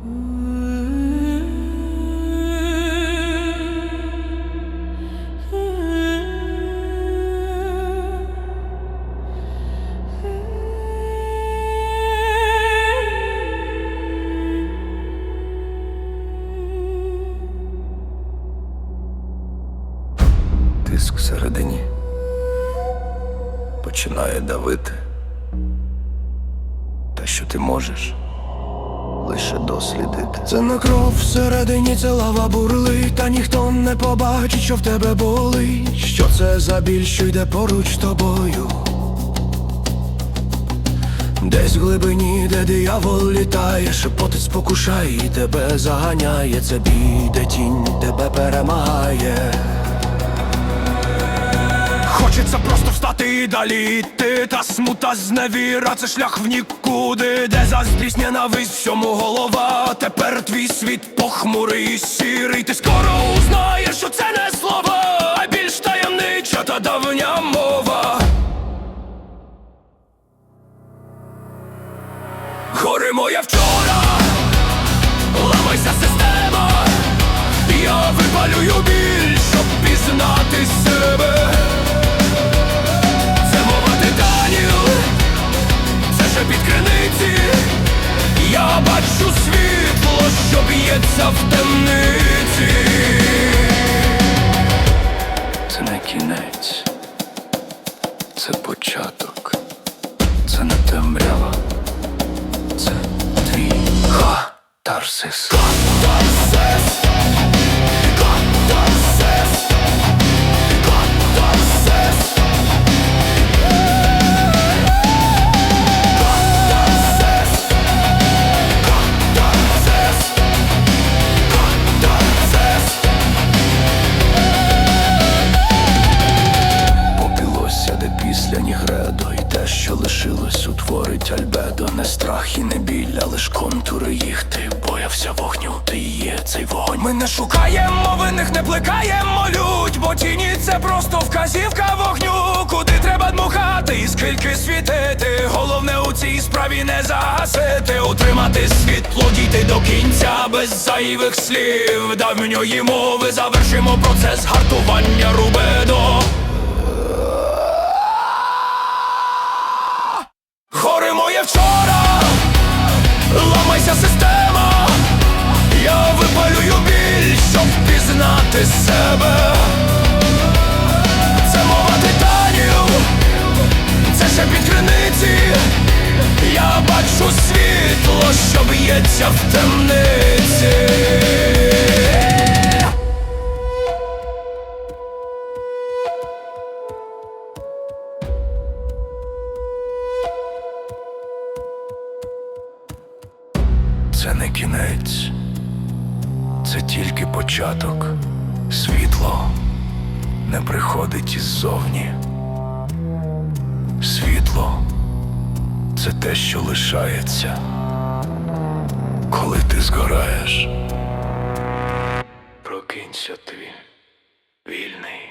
Тиск всередині починає давити. Те, що ти можеш дослідити. Це не кров всередині, це лава бурлить, та ніхто не побачить, що в тебе болить. Що це за біль, що йде поруч тобою? Десь в глибині, де диявол літає, шепотець спокушає і тебе заганяє. Це бій, де тінь тебе перемагає. Хочеться просто встати і далі йти Та смута зневіра, це шлях в нікуди. Де заздрість ненависть всьому голова? Тепер твій світ похмурий і сірий. Ти скоро узнаєш, що це не слова А більш таємнича. Та давня б'ється в темниці. Це не кінець, це початок, це не темрява, це твій катарсис. Катарсис! Після Нігредо І те, що лишилось, утворить Альбедо. Не страх і не біль, а лиш контури їх. Ти боявся вогню, ти є цей вогонь. Ми не шукаємо винних, не плекаємо лють Бо тіні це просто вказівка вогню. Куди треба дмухати і скільки світити? Головне у цій справі не загасити. Утримати світло, дійти до кінця без зайвих слів. Давньої мови завершимо процес гартування рубедо пізнати себе. Це мова титанів, це ще під криниці. Я бачу світло, що б'ється в темниці. Це не кінець, це тільки початок. Світло не приходить іззовні. Світло це те, що лишається, коли ти згораєш. Прокинься ти, вільний.